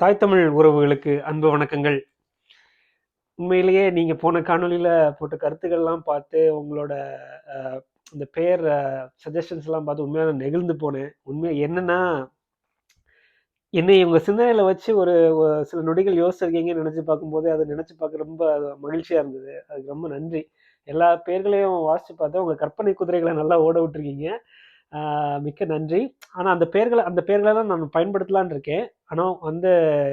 தாய் தமிழ் உறவுகளுக்கு அன்பு வணக்கங்கள். உண்மையிலேயே நீங்கள் போன காணொலியில் போட்ட கருத்துக்கள்லாம் பார்த்து உங்களோட இந்த பெயர் சஜஷன்ஸ் பார்த்து உண்மையாக நான் நெகிழ்ந்து போனேன். உண்மையாக என்னென்னா என்னை இவங்க சிந்தனையில் வச்சு ஒரு சில நொடிகள் யோசிச்சிருக்கீங்கன்னு நினச்சி பார்க்கும்போது அதை நினச்சி பார்க்க ரொம்ப மகிழ்ச்சியாக இருந்தது. அதுக்கு ரொம்ப நன்றி. எல்லா பேர்களையும் வாசிச்சு பார்த்தா உங்கள் கற்பனை குதிரைகளை நல்லா ஓட விட்டுருக்கீங்க. மிக்க நன்றி. ஆனால் அந்த பேர்களை அந்த பேர்களெல்லாம் நான் பயன்படுத்தலான் இருக்கேன். ஆனால் வந்து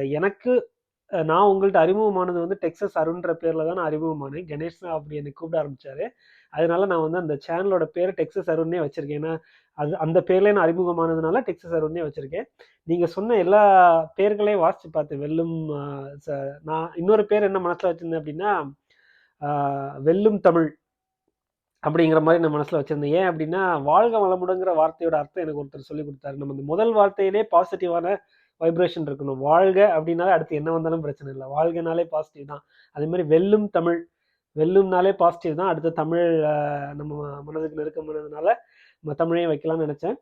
எனக்கு நான் உங்கள்ட்ட அறிமுகமானது வந்து டெக்ஸஸ் அருண்ன்ற பேரில் தான் நான் அறிமுகமானேன். கணேஷ் தான் அப்படி என்னை கூப்பிட ஆரம்பிச்சாரு. அதனால நான் வந்து அந்த சேனலோட பேரை டெக்ஸஸ் அருண்னே வச்சுருக்கேன். ஏன்னா அது அந்த பேர்லேயே நான் அறிமுகமானதுனால டெக்ஸஸ் அருண்னே வச்சுருக்கேன். நீங்கள் சொன்ன எல்லா பேர்களையும் வாசித்து பார்த்தேன். வெல்லும் ச- நான் இன்னொரு பேர் என்ன மனசில் வச்சுருந்தேன் அப்படின்னா வெல்லும் தமிழ். அப்படிங்கிற மாதிரி நான் மனசில் வச்சிருந்தேன். ஏன் அப்படின்னா வாழ்க வளமுடுங்கிற வார்த்தையோட அர்த்தம் எனக்கு ஒருத்தர் சொல்லி கொடுத்தாரு. நம்ம இந்த முதல் வார்த்தையிலே பாசிட்டிவான வைப்ரேஷன் இருக்கணும். வாழ்க அப்படின்னாலே அடுத்து என்ன வந்தாலும் பிரச்சனை இல்லை. வாழ்கனாலே பாசிட்டிவ் தான். அதே மாதிரி வெல்லும் தமிழ் வெல்லும்னாலே பாசிட்டிவ் தான். அடுத்து தமிழ் நம்ம மனதுக்கு நெருக்கமானதுனால நம்ம தமிழையும் வைக்கலாம்னு நினச்சேன்.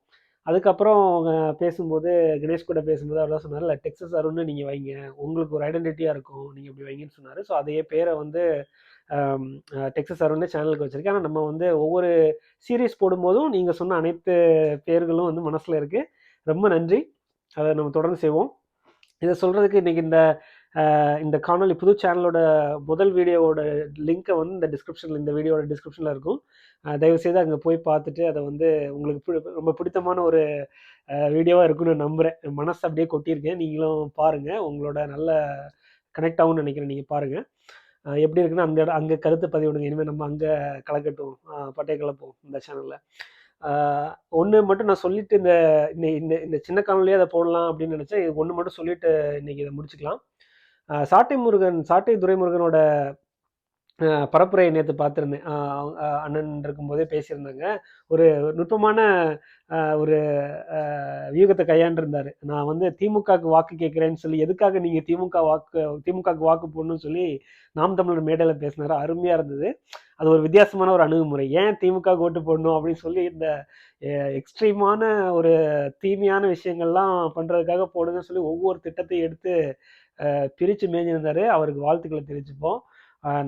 அதுக்கப்புறம் அவங்க பேசும்போது கணேஷ் கூட பேசும்போது அவர் தான் சொன்னார் இல்லை டெக்ஸஸ் அருண்னு நீங்கள் வைங்க. உங்களுக்கு ஒரு ஐடென்டிட்டியாக இருக்கும். நீங்கள் இப்படி வைங்கன்னு சொன்னார். ஸோ அதே பேரை வந்து டெக்ஸஸ் அருண்னு சேனலுக்கு வச்சுருக்கேன் ஆனால் நம்ம வந்து ஒவ்வொரு சீரீஸ் போடும்போதும் நீங்கள் சொன்ன அனைத்து பேர்களும் வந்து மனசில் இருக்குது ரொம்ப நன்றி. அதை நம்ம தொடர்ந்து செய்வோம். இதை சொல்கிறதுக்கு இன்றைக்கி இந்த இந்த காணொலி புது சேனலோட முதல் வீடியோவோட லிங்க்கை வந்து இந்த டிஸ்கிரிப்ஷனில் இந்த வீடியோட டிஸ்கிரிப்ஷனில் இருக்கும். தயவுசெய்து அங்கே போய் பார்த்துட்டு அதை வந்து உங்களுக்கு ரொம்ப பிடித்தமான ஒரு வீடியோவாக இருக்குன்னு நம்புகிறேன் மனசு அப்படியே கொட்டியிருக்கேன் நீங்களும் பாருங்கள் உங்களோட நல்ல கனெக்ட் ஆகும்னு நினைக்கிறேன். நீங்கள் பாருங்கள் எப்படி இருக்குன்னா அந்த அங்கே கருத்து பதிவிடுங்க இனிமேல் நம்ம அங்கே கலக்கட்டும் பட்டை கலப்போம் இந்த சேனலில் ஒன்று மட்டும் நான் சொல்லிட்டு இந்த இந்த இந்த இந்த சின்ன காணொலியே அதை போடலாம் அப்படின்னு நினச்சேன். இது ஒன்று மட்டும் சொல்லிட்டு இன்றைக்கி இதை முடிச்சுக்கலாம். சாட்டை முருகன் சாட்டை துரைமுருகனோட பரப்புரையை நேற்று பார்த்துருந்தேன். அண்ணன் இருக்கும்போதே பேசியிருந்தாங்க. ஒரு நுட்பமான ஒரு வியூகத்தை கையாண்டிருந்தார். நான் வந்து திமுகவுக்கு வாக்கு கேட்குறேன்னு சொல்லி எதுக்காக நீங்கள் திமுக வாக்கு திமுகவுக்கு வாக்கு போடணும்னு சொல்லி நாம் தமிழர் மேடையில் பேசினாரு. அருமையாக இருந்தது. அது ஒரு வித்தியாசமான ஒரு அணுகுமுறை. ஏன் திமுக ஓட்டு போடணும் அப்படின்னு சொல்லி இந்த எக்ஸ்ட்ரீமான ஒரு தீமையான விஷயங்கள்லாம் பண்ணுறதுக்காக போடுங்கன்னு சொல்லி ஒவ்வொரு திட்டத்தையும் எடுத்து பிரித்து மேய்ஞ்சிருந்தாரு அவருக்கு வாழ்த்துக்களை தெரிவிச்சுப்போம்.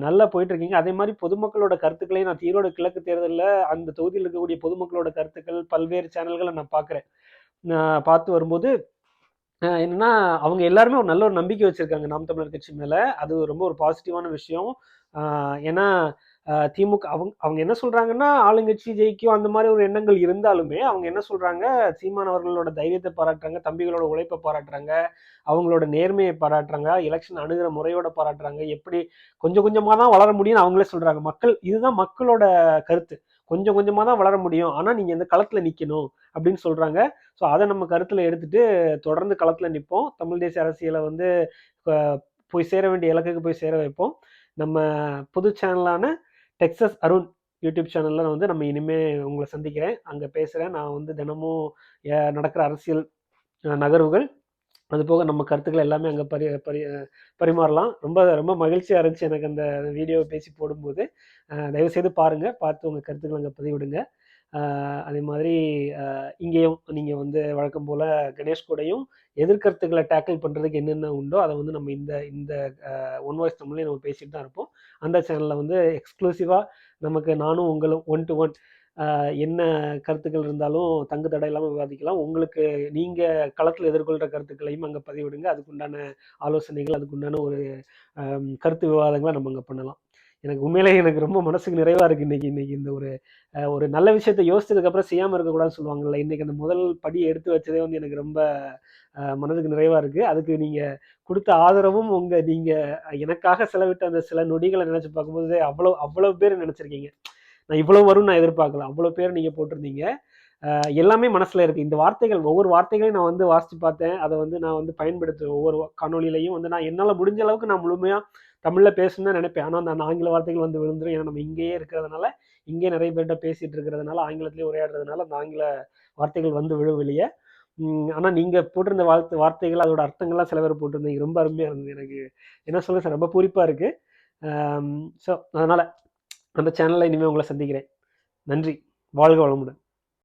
நல்லா போயிட்டு இருக்கீங்க அதே மாதிரி பொதுமக்களோட கருத்துக்களையும் நான் ஈரோடு கிழக்கு தேர்தலில் அந்த தொகுதியில் இருக்கக்கூடிய பொதுமக்களோட கருத்துக்கள் பல்வேறு சேனல்களை நான் பார்க்குறேன். நான் பார்த்து வரும்போது என்னன்னா அவங்க எல்லாருமே ஒரு நல்ல ஒரு நம்பிக்கை வச்சுருக்காங்க நாம் தமிழர் கட்சி மேலே. அது ரொம்ப ஒரு பாசிட்டிவான விஷயம். ஏன்னா திமுக அவங்க அவங்க என்ன சொல்றாங்கன்னா ஆளுங்கட்சி ஜெயிக்கும் அந்த மாதிரி ஒரு எண்ணங்கள் இருந்தாலுமே அவங்க என்ன சொல்றாங்க சீமான் அவர்களோட தைரியத்தை பாராட்டுறாங்க தம்பிகளோட உழைப்பை பாராட்டுறாங்க அவங்களோட நேர்மையை பாராட்டுறாங்க எலெக்ஷன் அணுகிற முறையோட பாராட்டுறாங்க எப்படி கொஞ்சம் கொஞ்சமாக தான் வளர முடியும்னு அவங்களே சொல்றாங்க. மக்கள் இதுதான் மக்களோட கருத்து. கொஞ்சம் கொஞ்சமாக தான் வளர முடியும். ஆனால் நீங்கள் இந்த களத்தில் நிற்கணும் அப்படின்னு சொல்கிறாங்க ஸோ அதை நம்ம கருத்தில் எடுத்துகிட்டு தொடர்ந்து களத்தில் நிற்போம் தமிழ் தேசிய அரசியலை வந்து போய் சேர வேண்டிய இலக்குக்கு போய் சேர வைப்போம். நம்ம புது சேனலான டெக்ஸஸ் அருண் யூடியூப் சேனலில் வந்து நம்ம இனிமேல் உங்களை சந்திக்கிறேன். அங்கே பேசுகிறேன் நான் வந்து தினமும் நடக்கிற அரசியல் நகர்வுகள் அது போக நம்ம கருத்துக்கள் எல்லாமே அங்கே பரி பரி பரிமாறலாம். ரொம்ப ரொம்ப மகிழ்ச்சியாக இருந்துச்சு எனக்கு அந்த வீடியோவை பேசி போடும்போது. தயவுசெய்து பாருங்கள் பார்த்து உங்கள் கருத்துக்களை அங்கே பதிவிடுங்க. அதே மாதிரி இங்கேயும் நீங்கள் வந்து வழக்கம் போல் கணேஷ் கூடையும் எதிர்கருத்துக்களை டேக்கிள் பண்ணுறதுக்கு என்னென்ன உண்டோ அதை வந்து நம்ம இந்த இந்த ஒன் வாய்ஸ் தமிழ்லேயே நம்ம பேசிட்டு தான் இருப்போம். அந்த சேனலில் வந்து எக்ஸ்க்ளூசிவாக நமக்கு நானும் உங்களும் ஒன் டு ஒன் என்ன கருத்துக்கள் இருந்தாலும் தங்கு தடை இல்லாமல் விவாதிக்கலாம். உங்களுக்கு நீங்கள் களத்தில் எதிர்கொள்கிற கருத்துக்களையும் அங்கே பதிவிடுங்க. அதுக்குண்டான ஆலோசனைகள் அதுக்குண்டான ஒரு கருத்து விவாதங்களை நம்ம அங்கே பண்ணலாம். எனக்கு உண்மையிலே எனக்கு ரொம்ப மனசுக்கு நிறைவாக இருக்குது இன்னைக்கு இன்னைக்கு இந்த ஒரு ஒரு நல்ல விஷயத்தை யோசிச்சதுக்கப்புறம் செய்யாமல் இருக்கக்கூடாதுன்னு சொல்லுவாங்கல்ல. இன்னைக்கு அந்த முதல் படி எடுத்து வச்சதே வந்து எனக்கு ரொம்ப மனதுக்கு நிறைவாக இருக்குது அதுக்கு நீங்கள் கொடுத்த ஆதரவும் உங்கள் நீங்கள் எனக்காக செலவிட்ட அந்த சில நொடிகளை நினச்சி பார்க்கும்போது அவ்வளோ அவ்வளோ பேர் நினச்சிருக்கீங்க. நான் இவ்வளோ வரும் நான் எதிர்பார்க்கல. அவ்வளோ பேர் நீங்கள் போட்டிருந்தீங்க. எல்லாமே மனசில் இருக்குது இந்த வார்த்தைகள் ஒவ்வொரு வார்த்தைகளையும் நான் வந்து வாசித்து பார்த்தேன். அதை வந்து நான் வந்து பயன்படுத்துவேன். ஒவ்வொரு காணொலியிலையும் வந்து நான் என்னால் முடிஞ்ச அளவுக்கு நான் முழுமையாக தமிழில் பேசணும்னு நினைப்பேன். ஆனால் அந்த ஆங்கில வார்த்தைகள் வந்து விழுந்துரும். ஏன்னா நம்ம இங்கேயே இருக்கிறதுனால இங்கே நிறைய பேர்கிட்ட பேசிகிட்டு இருக்கிறதுனால ஆங்கிலத்திலேயே உரையாடுறதுனால அந்த ஆங்கில வார்த்தைகள் வந்து விழுவிலையே. ஆனால் நீங்கள் போட்டிருந்த வார்த்தை வார்த்தைகள் அதோட அர்த்தங்கள்லாம் சில பேர் போட்டிருந்தீங்க. ரொம்ப அருமையாக இருந்தது. எனக்கு என்ன சொல்ல சார் ரொம்ப பூரிப்பாக இருக்குது ஸோ அதனால் அந்த சேனலில் இனிமேல் உங்களை சந்திக்கிறேன். நன்றி. வாழ்க வளமுடன்.